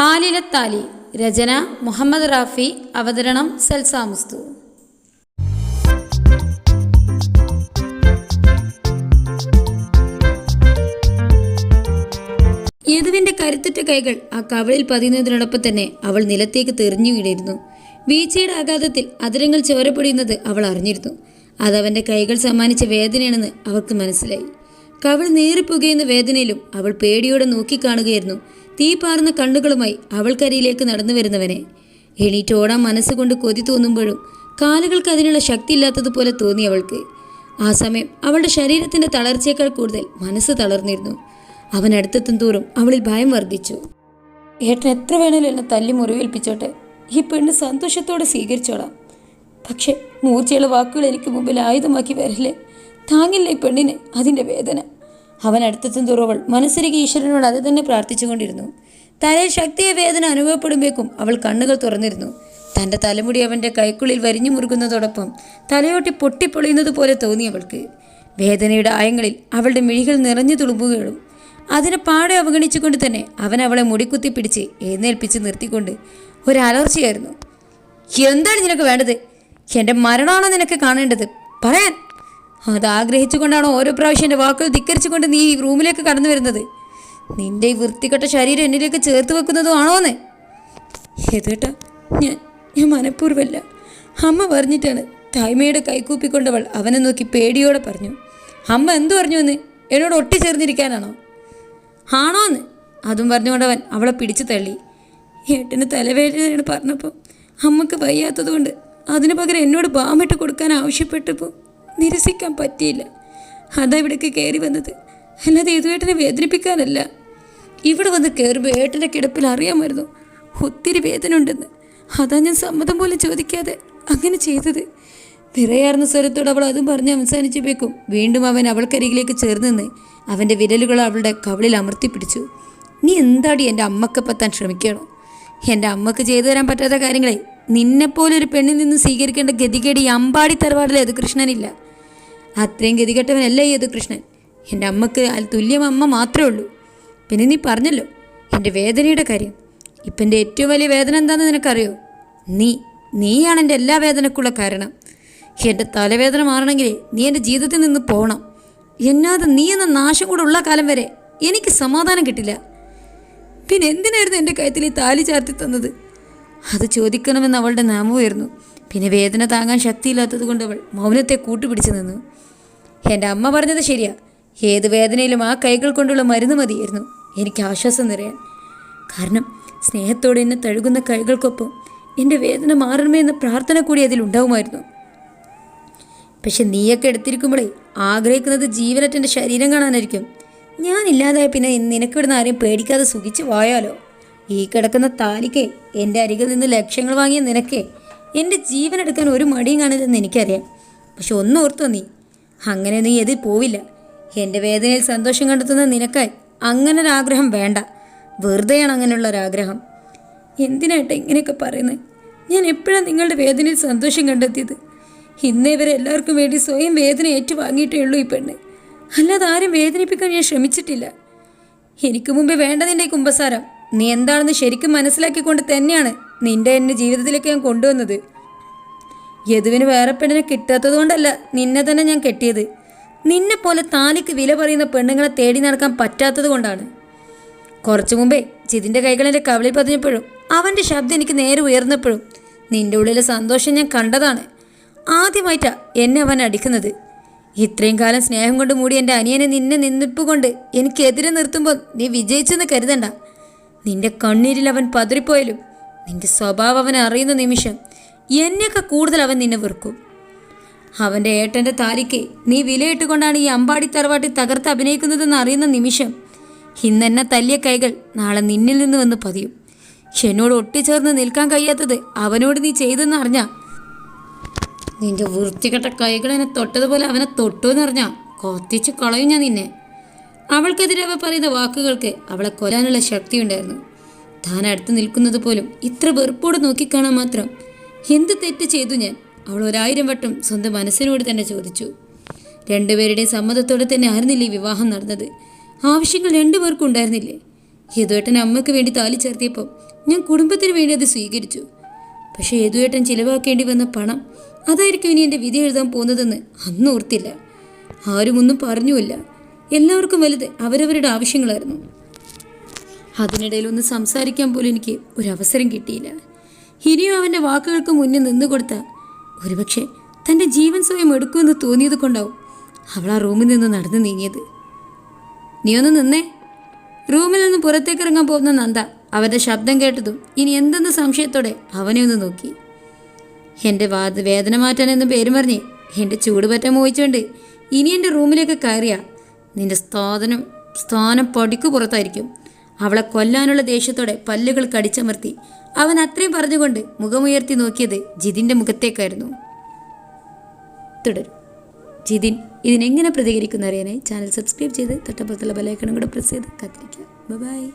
ആലിലത്താലി രചന മുഹമ്മദ് റാഫി അവതരണം സൽസാമുസ്തു യദുവിന്റെ കരുത്തുറ്റ കൈകൾ ആ കവളിൽ പതിയുന്നതിനോടൊപ്പം തന്നെ അവൾ നിലത്തേക്ക് തെറിഞ്ഞു വീണിരുന്നു. വീഴ്ചയുടെ ആഘാതത്തിൽ അതിരങ്ങൾ ചോരപ്പൊടിയുന്നത് അവൾ അറിഞ്ഞിരുന്നു. അതവന്റെ കൈകൾ സമ്മാനിച്ച വേദനയാണെന്ന് അവൾക്ക് മനസ്സിലായി. കവൾ നേറിപ്പുകയുന്ന വേദനയിലും അവൾ പേടിയോടെ നോക്കിക്കാണുകയായിരുന്നു. തീ പാർന്ന കണ്ണുകളുമായി അവൾക്കരിയിലേക്ക് നടന്നു വരുന്നവനെ എണീറ്റ് ഓടാൻ മനസ്സുകൊണ്ട് കൊതി തോന്നുമ്പോഴും കാലുകൾക്ക് അതിനുള്ള ശക്തിയില്ലാത്തതുപോലെ തോന്നി അവൾക്ക്. ആ സമയം അവളുടെ ശരീരത്തിന്റെ തളർച്ചയേക്കാൾ കൂടുതൽ മനസ്സ് തളർന്നിരുന്നു. അവൻ അടുത്തെത്തും തോറും അവളിൽ ഭയം വർദ്ധിച്ചു. ഏട്ടൻ എത്ര വേണേലും എന്നെ തല്ലി മുറിവേൽപ്പിച്ചോട്ടെ. ഈ പെണ്ണ് സന്തോഷത്തോടെ സ്വീകരിച്ചോളാം. പക്ഷെ മൂർച്ചയുള്ള വാക്കുകൾ എനിക്ക് മുമ്പിൽ ആയുധമാക്കി വരല്ലേ? താങ്ങില്ല ഈ പെണ്ണിന് അതിന്റെ വേദന. അവൻ അടുത്തെത്തും തുറവൾ. മനസ്സിലേക്ക് ഈശ്വരനോട് അത് തന്നെ പ്രാർത്ഥിച്ചുകൊണ്ടിരുന്നു. തലയിൽ ശക്തിയെ വേദന അനുഭവപ്പെടുമ്പോഴേക്കും അവൾ കണ്ണുകൾ തുറന്നിരുന്നു. തന്റെ തലമുടി അവന്റെ കൈക്കുള്ളിൽ വരിഞ്ഞു മുറുകുന്നതോടൊപ്പം തലയോട്ടി പൊട്ടിപ്പൊളിയുന്നത് പോലെ തോന്നി അവൾക്ക്. വേദനയുടെ ആയങ്ങളിൽ അവളുടെ മിഴികൾ നിറഞ്ഞു തുളുമ്പുകയുള്ളൂ അതിനെ പാടെ അവഗണിച്ചുകൊണ്ട് തന്നെ അവൻ അവളെ മുടിക്കുത്തി പിടിച്ച് എഴുന്നേൽപ്പിച്ച് നിർത്തിക്കൊണ്ട് ഒരലർച്ചയായിരുന്നു. എന്താണ് നിനക്ക് വേണ്ടത്? എന്റെ മരണമാണോ നിനക്ക് കാണേണ്ടത്? പറയാൻ. അത് ആഗ്രഹിച്ചുകൊണ്ടാണ് ഓരോ പ്രാവശ്യം എന്റെ വാക്കുകൾ ധിക്കരിച്ചുകൊണ്ട് നീ ഈ റൂമിലേക്ക് കടന്നു വരുന്നത്? നിന്റെ ഈ വൃത്തികെട്ട ശരീരം എന്നിലേക്ക് ചേർത്ത് വെക്കുന്നതും ആണോന്ന്? ഏതേട്ടാ ഞാൻ ഞാൻ മനഃപൂർവമല്ല. അമ്മ പറഞ്ഞിട്ടാണ് തായ്മയുടെ കൈകൂപ്പിക്കൊണ്ടവൾ അവനെ നോക്കി പേടിയോടെ പറഞ്ഞു. അമ്മ എന്തു പറഞ്ഞു എന്ന് എന്നോട് ഒട്ടിച്ചേർന്നിരിക്കാനാണോ? ആണോന്ന്? അതും പറഞ്ഞുകൊണ്ടവൻ അവളെ പിടിച്ചു തള്ളി. ഏട്ടന് തലവേദനയാണ് പറഞ്ഞപ്പോൾ അമ്മയ്ക്ക് വയ്യാത്തതുകൊണ്ട് അതിനു പകരം എന്നോട് ബാമിട്ട് കൊടുക്കാൻ ആവശ്യപ്പെട്ടപ്പോൾ നിരസിക്കാൻ പറ്റിയില്ല. അതാ ഇവിടേക്ക് കയറി വന്നത്. അല്ലാതെ ഏതുവേട്ടനെ വേദനിപ്പിക്കാനല്ല. ഇവിടെ വന്ന് കയറുമ്പോൾ ഏട്ടന്റെ കിടപ്പിൽ അറിയാമായിരുന്നു. ഒത്തിരി വേദന ഉണ്ടെന്ന് അതാ ഞാൻ സമ്മതം പോലും ചോദിക്കാതെ അങ്ങനെ ചെയ്തത്. വിറയാർന്ന സ്വരത്തോട് അവൾ അതും പറഞ്ഞ് അവസാനിച്ചപ്പോഴേക്കും വീണ്ടും അവൻ അവൾക്കരികിലേക്ക് ചേർന്ന് അവന്റെ വിരലുകൾ അവളുടെ കവളിൽ അമർത്തി പിടിച്ചു. നീ എന്താടി എന്റെ അമ്മയ്ക്ക് പത്താൻ ശ്രമിക്കണോ? എന്റെ അമ്മയ്ക്ക് ചെയ്തു തരാൻ പറ്റാത്ത കാര്യങ്ങളെ. നിന്നെപ്പോലൊരു പെണ്ണിൽ നിന്ന് സ്വീകരിക്കേണ്ട ഗതികേട് അമ്പാടി അത് യദുകൃഷ്ണനില്ല അത്രയും ഗതികെട്ടവനല്ല ഈ കൃഷ്ണൻ? എന്റെ അമ്മയ്ക്ക് അതിൽ തുല്യം അമ്മ മാത്രമേ ഉള്ളൂ. പിന്നെ നീ പറഞ്ഞല്ലോ എന്റെ വേദനയുടെ കാര്യം. ഇപ്പം എന്റെ ഏറ്റവും വലിയ വേദന എന്താണെന്ന് നിനക്കറിയോ? നീ നീയാണ് എന്റെ എല്ലാ വേദനക്കുള്ള കാരണം. എന്റെ തലവേദന മാറണമെങ്കിൽ നീ എന്റെ ജീവിതത്തിൽ നിന്ന് പോകണം എന്നാതെ നീ എന്ന നാശം കൂടെ ഉള്ള കാലം വരെ എനിക്ക് സമാധാനം കിട്ടില്ല. പിന്നെ എന്തിനായിരുന്നു എന്റെ കഴുത്തിൽ ഈ താലി ചാർത്തി തന്നത്? അത് ചോദിക്കണമെന്ന് അവളുടെ നാമമായിരുന്നു പിന്നെ വേദന താങ്ങാൻ ശക്തിയില്ലാത്തത് കൊണ്ട് അവൾ മൗനത്തെ കൂട്ടുപിടിച്ചു നിന്നു. എന്റെ അമ്മ പറഞ്ഞത് ശരിയാ. ഏത് വേദനയിലും ആ കൈകൾ കൊണ്ടുള്ള മരുന്ന് മതിയായിരുന്നു. എനിക്ക് ആശ്വാസം നിറയാൻ. കാരണം സ്നേഹത്തോടെ എന്നെ തഴുകുന്ന കൈകൾക്കൊപ്പം എന്റെ വേദന മാറണമേ എന്ന പ്രാർത്ഥന കൂടി അതിലുണ്ടാവുമായിരുന്നു പക്ഷെ നീയൊക്കെ എടുത്തിരിക്കുമ്പോഴേ ആഗ്രഹിക്കുന്നത് ജീവനറ്റന്റെ ശരീരം കാണാനായിരിക്കും. ഞാനില്ലാതായ പിന്നെ നിനക്കിവിടുന്ന് ആരെയും പേടിക്കാതെ സുഖിച്ച് പോയാലോ? ഈ കിടക്കുന്ന താലിക്ക് എന്റെ അരികിൽ നിന്ന് ലക്ഷ്യങ്ങൾ വാങ്ങിയ നിനക്കേ. എന്റെ ജീവൻ എടുക്കാൻ ഒരു മടിയും കാണില്ലെന്ന് എനിക്കറിയാം. പക്ഷെ ഒന്ന് ഓർത്തു നീ. അങ്ങനെ നീ എതിൽ പോവില്ല. എന്റെ വേദനയിൽ സന്തോഷം കണ്ടെത്തുന്ന നിനക്ക് അങ്ങനെ ഒരാഗ്രഹം വേണ്ട. വെറുതെയാണ് അങ്ങനെയുള്ള ഒരാഗ്രഹം എന്തിനായിട്ട് ഇങ്ങനെയൊക്കെ പറയുന്നത് ഞാൻ എപ്പോഴാണ് നിങ്ങളുടെ വേദനയിൽ സന്തോഷം കണ്ടെത്തിയത്? ഇന്നേ വരെ എല്ലാവർക്കും വേണ്ടി സ്വയം വേദന ഏറ്റുവാങ്ങിയിട്ടേ ഉള്ളൂ ഈ പെണ്ണ്. അല്ലാതെ ആരും വേദനിപ്പിക്കാൻ ഞാൻ ശ്രമിച്ചിട്ടില്ല. എനിക്ക് മുമ്പേ വേണ്ട നിന്റെ കുമ്പസാരം. നീ എന്താണെന്ന് ശരിക്കും മനസ്സിലാക്കിക്കൊണ്ട് തന്നെയാണ് നിന്റെ എന്നെ ജീവിതത്തിലേക്ക് ഞാൻ കൊണ്ടുവന്നത്. യദുവിന് വേറെ പെണ്ണിനെ കിട്ടാത്തത് കൊണ്ടല്ല നിന്നെ തന്നെ ഞാൻ കെട്ടിയത്. നിന്നെ പോലെ താലിക്ക് വില പറയുന്ന പെണ്ണുങ്ങളെ തേടി നടക്കാൻ പറ്റാത്തത് കൊണ്ടാണ്. കുറച്ചു മുമ്പേ ജിതിന്റെ കൈകൾ എന്റെ കവിളിൽ പതിഞ്ഞപ്പോഴും അവന്റെ ശബ്ദം എനിക്ക് നേരെ ഉയർന്നപ്പോഴും നിന്റെ ഉള്ളിലെ സന്തോഷം ഞാൻ കണ്ടതാണ്. ആദ്യമായിട്ടാ എന്നെ അവൻ അടിക്കുന്നത്. ഇത്രയും കാലം സ്നേഹം കൊണ്ട് മൂടി എന്റെ അനിയനെ നിന്നെ നിന്നിപ്പ് കൊണ്ട് എനിക്കെതിരെ നിർത്തുമ്പോൾ നീ വിജയിച്ചെന്ന് കരുതണ്ട. നിന്റെ കണ്ണീരിൽ അവൻ പതറിപ്പോയാലും നിന്റെ സ്വഭാവം അവൻ അറിയുന്ന നിമിഷം എന്നെയൊക്കെ കൂടുതൽ അവൻ നിന്നെ വെറുക്കും. അവന്റെ ഏട്ടന്റെ താലിക്ക് നീ വിലയിട്ടുകൊണ്ടാണ് ഈ അമ്പാടി തറവാട്ടിൽ തകർത്ത് അഭിനയിക്കുന്നതെന്ന് അറിയുന്ന നിമിഷം ഇന്നെന്നെ തല്ലിയ കൈകൾ നാളെ നിന്നിൽ നിന്ന് വന്ന് പതിയും. എന്നോട് ഒട്ടിച്ചേർന്ന് നിൽക്കാൻ കഴിയാത്തത് അവനോട് നീ ചെയ്തെന്ന് അറിഞ്ഞാ? നിന്റെ വൃത്തികെട്ട കൈകൾ എന്നെ തൊട്ടതുപോലെ അവനെ തൊട്ടു എന്നറിഞ്ഞാ കൊത്തിച്ച് കളയും ഞാൻ നിന്നെ. അവൾക്കെതിരെ അവ പറയുന്ന വാക്കുകൾക്ക് അവളെ കൊല്ലാനുള്ള ശക്തിയുണ്ടായിരുന്നു. താൻ അടുത്ത് നിൽക്കുന്നത് പോലും ഇത്ര വെറുപ്പോടെ നോക്കിക്കാണാൻ മാത്രം എന്ത് തെറ്റ് ചെയ്തു ഞാൻ? അവൾ ഒരായിരം വട്ടം സ്വന്തം മനസ്സിനോട് തന്നെ ചോദിച്ചു. രണ്ടുപേരുടെ സമ്മതത്തോടെ തന്നെ ആയിരുന്നില്ലേ വിവാഹം നടന്നത്? ആവശ്യങ്ങൾ രണ്ടുപേർക്കും ഉണ്ടായിരുന്നില്ലേ? യദുവേട്ടൻ അമ്മയ്ക്ക് വേണ്ടി താലി ചേർത്തിയപ്പോൾ ഞാൻ കുടുംബത്തിന് വേണ്ടി അത് സ്വീകരിച്ചു. പക്ഷേ യദുവേട്ടൻ ചിലവാക്കേണ്ടി വന്ന പണം അതായിരിക്കും ഇനി എന്റെ വിധി എഴുതാൻ പോകുന്നതെന്ന് അന്ന് ഓർത്തില്ല. ആരും ഒന്നും പറഞ്ഞുമില്ല. എല്ലാവർക്കും വലുത് അവരവരുടെ ആവശ്യങ്ങളായിരുന്നു. അതിനിടയിൽ ഒന്ന് സംസാരിക്കാൻ പോലും എനിക്ക് ഒരവസരം കിട്ടിയില്ല. ഇനിയും അവന്റെ വാക്കുകൾക്ക് മുന്നിൽ നിന്നുകൊടുത്ത ഒരുപക്ഷെ തന്റെ ജീവൻ സ്വയം എടുക്കുമെന്ന് തോന്നിയത് കൊണ്ടാവും അവൾ ആ റൂമിൽ നിന്ന് നടന്നു നീങ്ങിയത്. നീ ഒന്ന് നിന്നേ. റൂമിൽ നിന്ന് പുറത്തേക്ക് ഇറങ്ങാൻ പോകുന്ന നന്ദ അവന്റെ ശബ്ദം കേട്ടതും ഇനി എന്തെന്ന് സംശയത്തോടെ അവനെ ഒന്ന് നോക്കി. എന്റെ വാദ വേദന മാറ്റാൻ എന്ന് പേര് പറഞ്ഞ് എന്റെ ചൂടുപറ്റം മോഹിച്ചുകൊണ്ട് ഇനി എന്റെ റൂമിലേക്ക് കയറിയ നിന്റെ സ്ഥാനം സ്ഥാനം പടിക്കു പുറത്തായിരിക്കും. അവളെ കൊല്ലാനുള്ള ദേഷ്യത്തോടെ പല്ലുകൾ കടിച്ചമർത്തി അവൻ അത്രയും പറഞ്ഞുകൊണ്ട് മുഖമുയർത്തി നോക്കിയത് ജിതിന്റെ മുഖത്തേക്കായിരുന്നു. തുടരും. ജിതിൻ ഇതിനെങ്ങനെ പ്രതികരിക്കുന്ന അറിയാനായി ചാനൽ സബ്സ്ക്രൈബ് ചെയ്ത് തൊട്ടപ്പുറത്തുള്ള ബെലൈക്കണും കൂടെ പ്രസ് ചെയ്ത് കാത്തിരിക്കുക. ബൈ